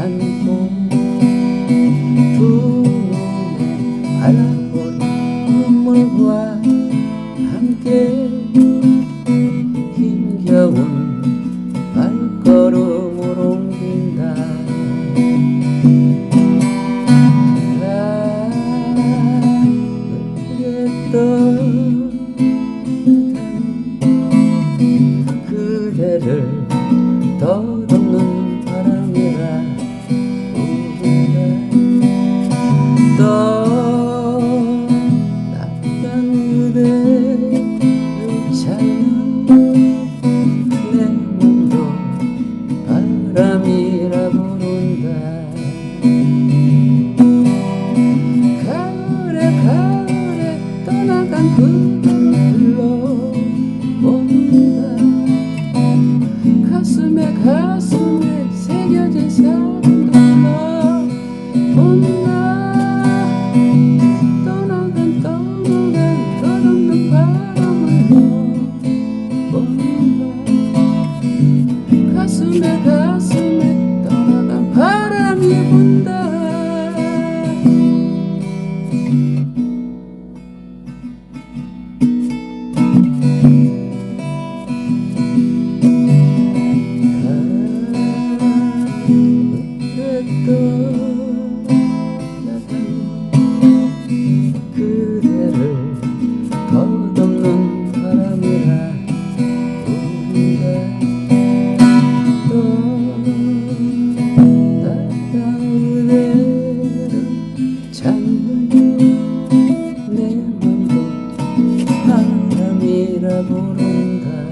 안고 두 눈에 바라본 눈물과 함께 힘겨운 발걸음으로 옮긴다. 나그랬던 그대를 dásme, dásme toda. voluntad